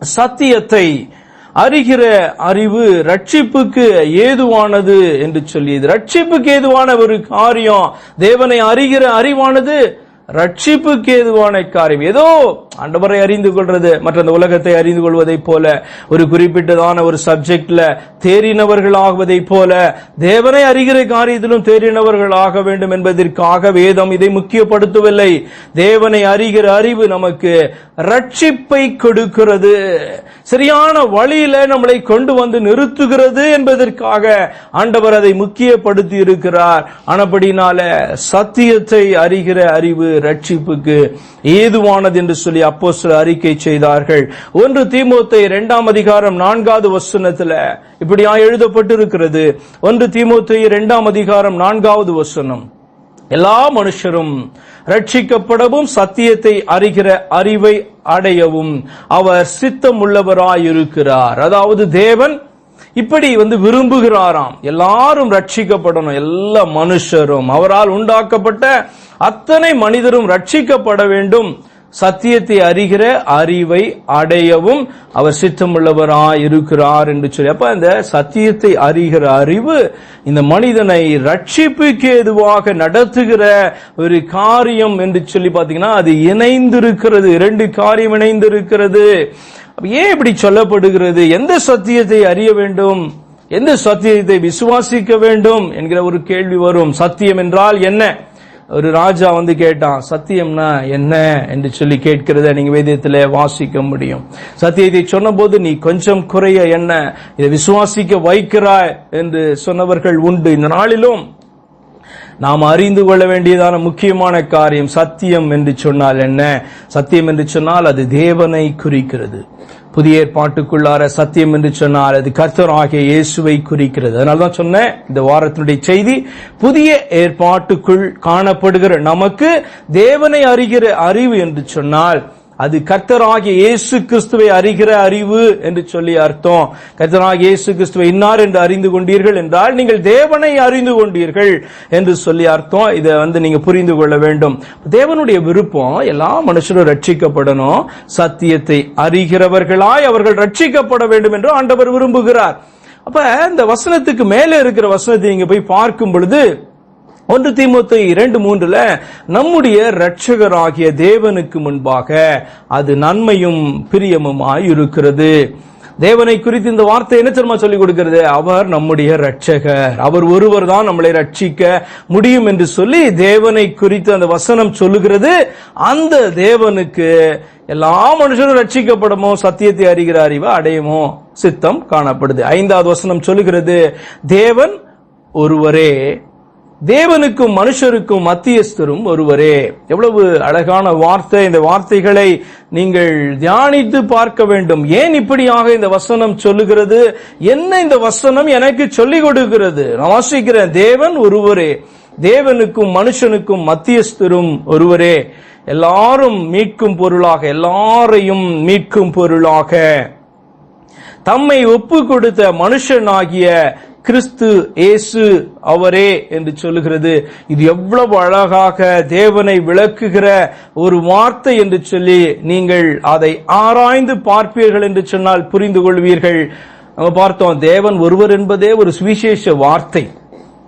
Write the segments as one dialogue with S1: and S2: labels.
S1: சத்தியத்தை அறிகிற அறிவு ரட்சிப்புக்கு ஏதுவானது என்று சொல்லியது. ரட்சிப்புக்கு ஏதுவான ஒரு காரியம் தேவனை அறிகிற அறிவானது ரட்சிப்புக்கு ஏதுவான காரியம். ஏதோ ஆண்டவரை அறிந்து கொள்வது மற்ற அந்த உலகத்தை அறிந்து கொள்வதை போல ஒரு குறிப்பிட்டதான ஒரு சப்ஜெக்ட்ல தேறினவர்கள் ஆகுவதை போல தேவனை அறிகிற காரியத்திலும் தேறினவர்கள் ஆக வேண்டும் என்பதற்காக வேதம் இதை முக்கியப்படுத்தவில்லை. தேவனை அறிகிற அறிவு நமக்கு ரட்சிப்பை கொடுக்கிறது. சரியான வழியில நம்மளை கொண்டு வந்து நிறுத்துகிறது என்பதற்காக ஆண்டவர் அதை முக்கியப்படுத்தி இருக்கிறார். ஆனபடினால சத்தியத்தை அறிகிற அறிவு ரட்சிப்புக்கு ஏதுவானது என்று சொல்லி அப்போ அறிக்கை செய்தார்கள். ஒன்று தீமோத்தை இரண்டாம் அதிகாரம் நான்காவது வசனத்துல இப்படியா எழுதப்பட்டிருக்கிறது. ஒன்று தீமோத்தை இரண்டாம் அதிகாரம் நான்காவது வசனம். எல்லா மனுஷரும் ரட்சிக்கப்படவும் சத்தியத்தை அறிகிற அறிவை அடையவும் அவர் சித்தம் உள்ளவராயிருக்கிறார் அதாவது தேவன் இப்படி வந்து விரும்புகிறாராம். எல்லாரும் ரட்சிக்கப்படணும் எல்லா மனுஷரும். அவரால் உண்டாக்கப்பட்ட அத்தனை மனிதரும் ரட்சிக்கப்பட வேண்டும். சத்தியத்தை அறிகிற அறிவை அடையவும் அவர் சித்தமுள்ளவராய் இருக்கிறார் என்று சொல்லி. அப்ப இந்த சத்தியத்தை அறிகிற அறிவு இந்த மனிதனை ரட்சிப்புக்கு ஏதுவாக நடத்துகிற ஒரு காரியம் என்று சொல்லி பாத்தீங்கன்னா அது இணைந்திருக்கிறது. இரண்டு காரியம் இணைந்திருக்கிறது. ஏன் இப்படி சொல்லப்படுகிறது? எந்த சத்தியத்தை அறிய வேண்டும்? எந்த சத்தியத்தை விசுவாசிக்க வேண்டும்? என்கிற ஒரு கேள்வி வரும். சத்தியம் என்றால் என்ன? ஒரு ராஜா வந்து கேட்டான் சத்தியம்னா என்ன? என்று சொல்லி கேட்கிறத நீங்க வேதியத்தில் வாசிக்க முடியும். சத்தியத்தை சொன்னபோது நீ கொஞ்சம் குறைய என்ன? இதை விசுவாசிக்க வைக்கிறாய் என்று சொன்னவர்கள் உண்டு. இந்த நாளிலும் நாம் அறிந்து கொள்ள வேண்டியதான முக்கியமான காரியம் சத்தியம் என்று சொன்னால் என்ன? சத்தியம் என்று சொன்னால் அது தேவனை குறிக்கிறது. புதிய ஏற்பாட்டுக்குள்ளார சத்தியம் என்று சொன்னால் அது கர்த்தர் ஆகிய இயேசுவை குறிக்கிறது. அதனால தான் சொன்னேன் இந்த வாரத்தினுடைய செய்தி புதிய ஏற்பாட்டுக்குள் காணப்படுகிற நமக்கு தேவனை அறிகிற அறிவு என்று சொன்னால் அது கர்த்தராகிய இயேசு கிறிஸ்துவை அறிகிற அறிவு என்று சொல்லி அர்த்தம். கர்த்தராகிய இயேசு கிறிஸ்துவை இன்னார் என்று அறிந்து கொண்டீர்கள் என்றால் நீங்கள் தேவனை அறிந்து கொண்டீர்கள் என்று சொல்லி அர்த்தம். இதை வந்து நீங்க புரிந்து கொள்ள வேண்டும். தேவனுடைய விருப்பம் எல்லா மனுஷரும் ரட்சிக்கப்படணும். சத்தியத்தை அறிகிறவர்களாய் அவர்கள் ரட்சிக்கப்பட வேண்டும் என்று ஆண்டவர் விரும்புகிறார். அப்ப இந்த வசனத்துக்கு மேலே இருக்கிற வசனத்தை நீங்க போய் பார்க்கும் பொழுது ஒன்று தீமோத்து இரண்டு மூன்றுல நம்முடைய இரட்சகராகிய தேவனுக்கு முன்பாக அது நன்மையும் பிரியமுமாய் இருக்கிறது. தேவனை குறித்து இந்த வார்த்தை என்ன தெரியுமா சொல்லிக் கொடுக்கிறது? அவர் நம்முடைய ரட்சகர் அவர் ஒருவர் தான் நம்மளை ரட்சிக்க முடியும் என்று சொல்லி தேவனை குறித்து அந்த வசனம் சொல்லுகிறது. அந்த தேவனுக்கு எல்லா மனுஷரும் ரட்சிக்கப்படமோ சத்தியத்தை அறிகிற அறிவு அடையுமோ? சித்தம் காணப்படுது. ஐந்தாவது வசனம் சொல்லுகிறது தேவன் ஒருவரே தேவனுக்கும் மனுஷருக்கும் மத்தியஸ்தரும் ஒருவரே. எவ்வளவு அழகான வார்த்தை. இந்த வார்த்தைகளை நீங்கள் தியானித்து பார்க்க வேண்டும். ஏன் இப்படியாக இந்த வசனம் சொல்லுகிறது? என்ன இந்த வசனம் எனக்கு சொல்லிக் கொடுக்கிறது? நான் வாசிக்கிறேன். தேவன் ஒருவரே. தேவனுக்கும் மனுஷனுக்கும் மத்தியஸ்தரும் ஒருவரே. எல்லாரும் மீட்கும் பொருளாக எல்லாரையும் மீட்கும் பொருளாக. தம்மை ஒப்பு கொடுத்த மனுஷனாகிய கிறிஸ்து ஏசு அவரே என்று சொல்லுகிறது. இது எவ்வளவு அழகாக தேவனை விளக்குகிற ஒரு வார்த்தை என்று சொல்லி நீங்கள் அதை ஆராய்ந்து பார்ப்பீர்கள் என்று சொன்னால் புரிந்து கொள்வீர்கள். நம்ம பார்த்தோம் தேவன் ஒருவர் என்பதே ஒரு சுவிசேஷ வார்த்தை.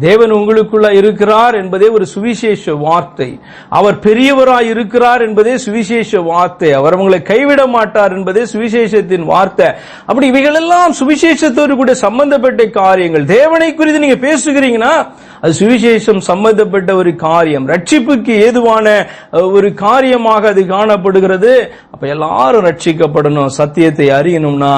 S1: தேவன் உங்களுக்குள்ள இருக்கிறார் என்பதே ஒரு சுவிசேஷ வார்த்தை. அவர் பெரியவராய் இருக்கிறார் என்பதே சுவிசேஷ வார்த்தை. அவர் உங்களை கைவிட மாட்டார் என்பதே சுவிசேஷத்தின் வார்த்தை. அப்படி இவைகளெல்லாம் சுவிசேஷத்தோடு கூட சம்பந்தப்பட்ட காரியங்கள். தேவனை குறித்து நீங்க பேசுகிறீங்கன்னா அது சுவிசேஷம் சம்பந்தப்பட்ட ஒரு காரியம். ரட்சிப்புக்கு ஏதுவான ஒரு காரியமாக அது காணப்படுகிறது. அப்ப எல்லாரும் ரட்சிக்கப்படணும். சத்தியத்தை அறியணும்னா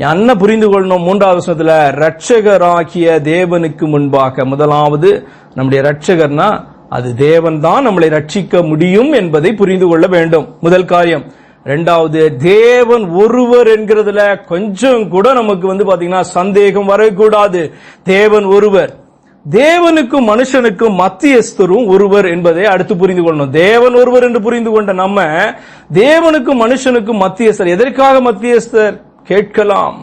S1: என்ன புரிந்து கொள்ளணும் மூன்றாவது வசனத்துல ரட்சகராகிய தேவனுக்கு முன்பாக. முதலாவது நம்முடைய ரட்சகர்னா அது தேவன் தான் நம்மளை ரட்சிக்க முடியும் என்பதை புரிந்து கொள்ள வேண்டும். முதல் காரியம். ரெண்டாவது தேவன் ஒருவர் என்கிறதுல கொஞ்சம் கூட நமக்கு வந்து பாத்தீங்கன்னா சந்தேகம் வரக்கூடாது. தேவன் ஒருவர் தேவனுக்கும் மனுஷனுக்கும் மத்தியஸ்தரும் ஒருவர் என்பதை அடுத்து புரிந்து கொள்ளணும். தேவன் ஒருவர் என்று புரிந்து கொண்ட நம்ம தேவனுக்கும் மனுஷனுக்கும் மத்தியஸ்தர் எதற்காக மத்தியஸ்தர்? கேட்கலாம்.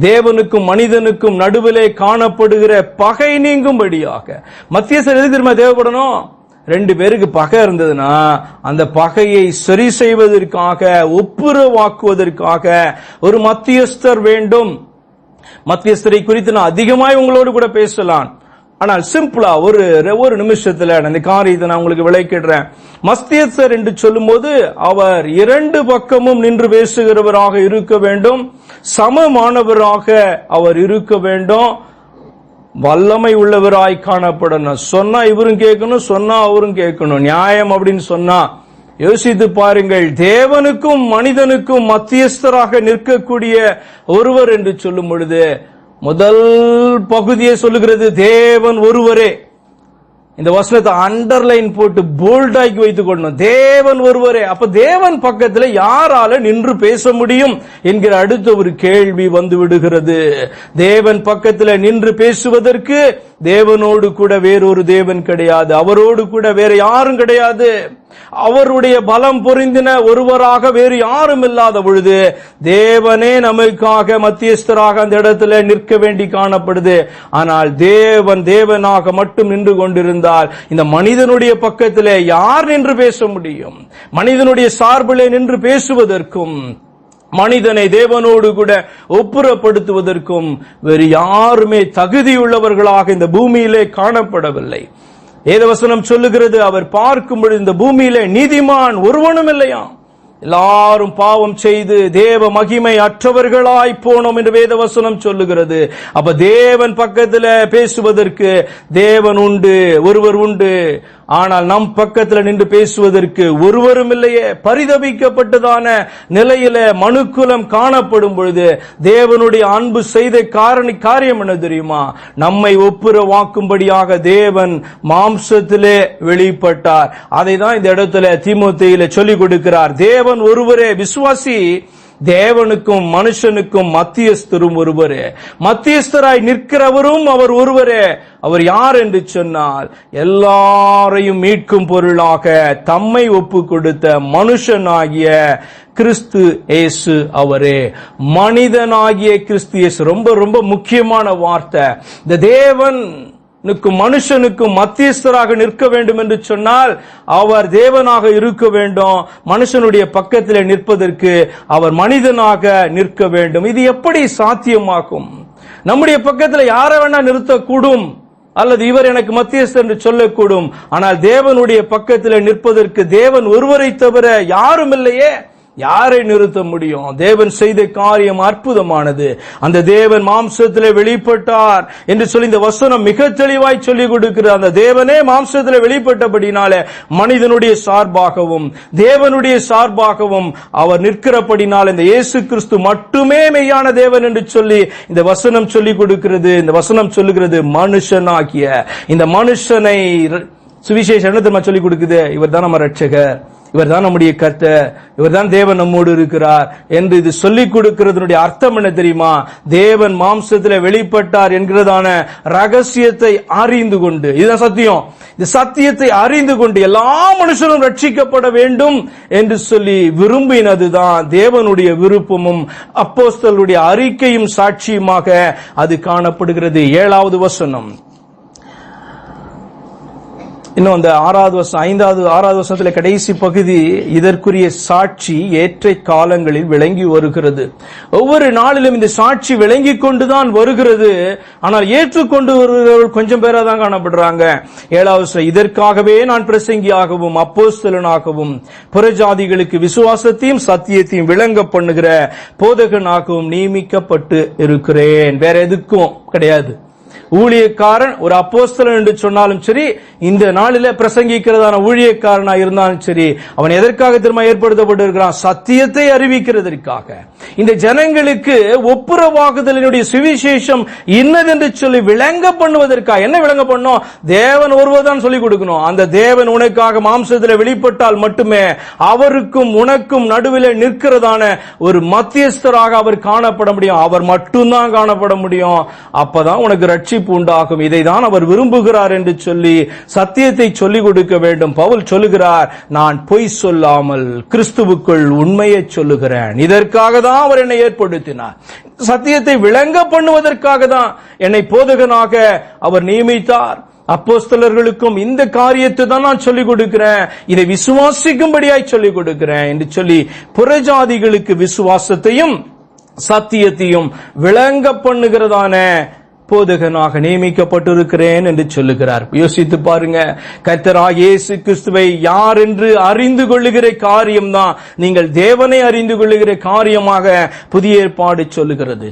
S1: தேவனுக்கும் மனிதனுக்கும் நடுவிலே காணப்படுகிற பகை நீங்கும்படியாக. மத்தியஸ்தர் எதுக்கு திரும்ப தேவைப்படணும்? ரெண்டு பேருக்கு பகை இருந்ததுன்னா அந்த பகையை சரி செய்வதற்காக ஒப்புரவாக்குவதற்காக ஒரு மத்தியஸ்தர் வேண்டும். மத்தியஸ்தரை குறித்து நான் அதிகமாய் உங்களோடு கூட பேசலாம். ஆனால் சிம்பிளா ஒரு ஒரு நிமிஷத்துல நான் இந்த காரியத்தை நான் உங்களுக்கு விளக்கிடுறேன். மத்தியஸ்தர் என்று சொல்லும்போது அவர் இரண்டு பக்கமும் நின்று பேசுகிறவராக இருக்க வேண்டும். சமமானவராக அவர் இருக்க வேண்டும். வல்லமை உள்ளவராய் காணப்படணும். சொன்னா இவரும் கேட்கணும் சொன்னா அவரும் கேட்கணும். நியாயம் அப்படின்னு சொன்னா யோசித்து பாருங்கள். தேவனுக்கும் மனிதனுக்கும் மத்தியஸ்தராக நிற்கக்கூடிய ஒருவர் என்று சொல்லும் பொழுது முதல் பகுதியை சொல்லுகிறது தேவன் ஒருவரே. இந்த வசனத்தை அண்டர்லைன் போட்டு போல்டாக்கி வைத்துக் கொள்ளணும். தேவன் ஒருவரே. அப்ப தேவன் பக்கத்தில் யாரால நின்று பேச முடியும் என்கிற அடுத்த ஒரு கேள்வி வந்து விடுகிறது. தேவன் பக்கத்தில் நின்று பேசுவதற்கு தேவனோடு கூட வேறொரு தேவன் கிடையாது. அவரோடு கூட வேற யாரும் கிடையாது. அவருடைய பலம் பொருந்தின ஒருவராக வேறு யாரும் இல்லாத பொழுது தேவனே நமக்காக மத்தியஸ்தராக அந்த இடத்துல நிற்க வேண்டி காணப்படுது. ஆனால் தேவன் தேவனாக மட்டும் நின்று கொண்டிருந்தால் இந்த மனிதனுடைய பக்கத்திலே யார் நின்று பேச முடியும்? மனிதனுடைய சார்பிலே நின்று பேசுவதற்கும் மனிதனை தேவனோடு கூட ஒப்புரப்படுத்துவதற்கும் வேறு யாருமே தகுதியுள்ளவர்களாக இந்த பூமியிலே காணப்படவில்லை. ஏதவசனம் சொல்லுகிறது அவர் பார்க்கும் பொழுது இந்த பூமியிலே நீதிமான் ஒருவனும் இல்லையாம் எல்லாரும் பாவம் செய்து தேவ மகிமை அற்றவர்களாய் போனோம் என்று வேதவசனம் சொல்லுகிறது. அப்ப தேவன் பக்கத்துல பேசுவதற்கு தேவன் உண்டு ஒருவர் உண்டு. ஆனால் நம் பக்கத்தில் நின்று பேசுவதற்கு ஒருவரும் இல்லையே. பரிதபிக்கப்பட்டதான நிலையில மனுக்குலம் காணப்படும் பொழுது தேவனுடைய அன்பு செய்த காரணி காரியம் என்ன தெரியுமா? நம்மை ஒப்புரவாக்கும்படியாக தேவன் மாம்சத்திலே வெளிப்பட்டார். அதை தான் இந்த இடத்துல திமுத்தையில சொல்லிக் கொடுக்கிறார். தேவன் ஒருவரே விசுவாசி தேவனுக்கும் மனுஷனுக்கும் மத்தியஸ்தரும் ஒருவரே. மத்தியஸ்தராய் நிற்கிறவரும் அவர் ஒருவரே. அவர் யார் என்று சொன்னால் எல்லாரையும் மீட்கும் பொருளாக தம்மை ஒப்பு கொடுத்த மனுஷனாகிய கிறிஸ்து இயேசு அவரே. மனிதனாகிய கிறிஸ்து ஏசு ரொம்ப ரொம்ப முக்கியமான வார்த்தை. இந்த தேவன் மனுஷனுக்கு மனுஷனுக்கும் மத்தியஸ்தராக நிற்க வேண்டும் என்று சொன்னால் அவர் தேவனாக இருக்க வேண்டும். மனுஷனுடைய பக்கத்தில் நிற்பதற்கு அவர் மனிதனாக நிற்க வேண்டும். இது எப்படி சாத்தியமாகும்? நம்முடைய பக்கத்தில் யாரை வேணா நிறுத்தக்கூடும். அல்லது இவர் எனக்கு மத்தியஸ்தர் என்று சொல்லக்கூடும். ஆனால் தேவனுடைய பக்கத்தில் நிற்பதற்கு தேவன் ஒருவரை தவிர யாரும் இல்லையே. யாரை நிறுத்த முடியும்? தேவன் செய்த காரியம் அற்புதமானது. அந்த தேவன் மாம்சத்தில் வெளிப்பட்டார் என்று சொல்லி இந்த வசனம் மிக தெளிவாய் சொல்லிக் கொடுக்கிறது. அந்த தேவனே மாம்சத்தில் வெளிப்பட்டபடினால மனிதனுடைய சார்பாகவும் தேவனுடைய சார்பாகவும் அவர் நிற்கிறபடினால் இந்த இயேசு கிறிஸ்து மட்டுமே மெய்யான தேவன் என்று சொல்லி இந்த வசனம் சொல்லிக் கொடுக்கிறது. இந்த வசனம் சொல்லுகிறது மனுஷனாகிய. இந்த மனுஷனை சுவிசேஷம் என்ன தெரியுமா சொல்லிக் கொடுக்குது? இவர் தான் நம்ம ரட்சகர் இவர் தான் நம்முடைய கர்த்தர் இவர் தான் தேவன் நம்மோடு இருக்கிறார் என்று இது சொல்லிக் கொடுக்கிறதுனுடைய அர்த்தம் என்ன தெரியுமா? தேவன் மாம்சத்தில் வெளிப்பட்டார் என்கிறதான ரகசியத்தை அறிந்து கொண்டு. இதுதான் சத்தியம். இந்த சத்தியத்தை அறிந்து கொண்டு எல்லா மனுஷரும் ரட்சிக்கப்பட வேண்டும் என்று சொல்லி விரும்பினதுதான் தேவனுடைய விருப்பமும் அப்போஸ்தலுடைய அறிக்கையும் சாட்சியுமாக அது காணப்படுகிறது. ஏழாவது வசனம். இன்னும் அந்த ஆறாவது வருஷம் ஐந்தாவது ஆறாவது வருஷத்துல கடைசி பகுதி இதற்குரிய சாட்சி ஏற்ற காலங்களில் விளங்கி வருகிறது. ஒவ்வொரு நாளிலும் இந்த சாட்சி விளங்கி கொண்டுதான் வருகிறது. ஆனால் ஏற்றுக்கொண்டு வருகிறவர்கள் கொஞ்சம் பேரா தான் காணப்படுறாங்க. ஏழாவது இதற்காகவே நான் பிரசங்கியாகவும் அப்போஸ்தலனாகவும் புறஜாதிகளுக்கு விசுவாசத்தையும் சத்தியத்தையும் விளங்க பண்ணுகிற போதகனாகவும் நியமிக்கப்பட்டு இருக்கிறேன். வேற எதுக்கும் கிடையாது. ஊழியக்காரன் ஒரு அப்போஸ்தலன் என்று சொன்னாலும் சரி இந்த நாளில பிரசங்கிக்கிறதான ஊழியக்காரனா இருந்தாலும் சரி அவன் எதற்காக திரும்ப ஏற்படுத்தப்பட்டிருக்கிறான்? சத்தியத்தை அறிவிக்கிறதற்காக. இந்த ஜனங்களுக்கு ஒப்புரவாகுதலினுடைய சுவிசேஷம் இன்னதென்று சொல்லி விளங்க பண்ணுவதற்காக. என்ன விளங்க பண்ணும்? தேவன் ஒருவர்தான் சொல்லிக் கொடுக்கணும். அந்த தேவன் உனக்காக மாம்சத்தில் வெளிப்பட்டால் மட்டுமே அவருக்கும் உனக்கும் நடுவில் நிற்கிறதான ஒரு மத்தியஸ்தராக அவர் காணப்பட முடியும். அவர் மட்டும்தான் காணப்பட முடியும். அப்பதான் உனக்கு ரட்சிப்பு ரட்சிப்பு உண்டாகும் இதை தான் அவர் விரும்புகிறார் என்று சொல்லி சத்தியத்தை சொல்லிக் கொடுக்க வேண்டும். பவுல் சொல்லுகிறார் நான் பொய் சொல்லாமல் கிறிஸ்துவுக்குள் உண்மையை சொல்லுகிறேன். இதற்காக தான் அவர் என்னை ஏற்படுத்தினார். சத்தியத்தை விளங்க பண்ணுவதற்காக தான் என்னை போதகனாக அவர் நியமித்தார். அப்போஸ்தலர்களுக்கும் இந்த காரியத்தை தான் நான் சொல்லிக் கொடுக்கிறேன். இதை விசுவாசிக்கும்படியாய் சொல்லிக் கொடுக்கிறேன் என்று சொல்லி புறஜாதிகளுக்கு விசுவாசத்தையும் சத்தியத்தையும் விளங்க பண்ணுகிறதான போதகனாக நியமிக்கப்பட்டிருக்கிறேன் என்று சொல்லுகிறார். யோசித்து பாருங்க கத்தரா இயேசு கிறிஸ்துவை யார் என்று அறிந்து கொள்ளுகிற காரியம்தான். நீங்கள் தேவனை அறிந்து கொள்ளுகிற காரியமாக புதிய ஏற்பாடு சொல்லுகிறது.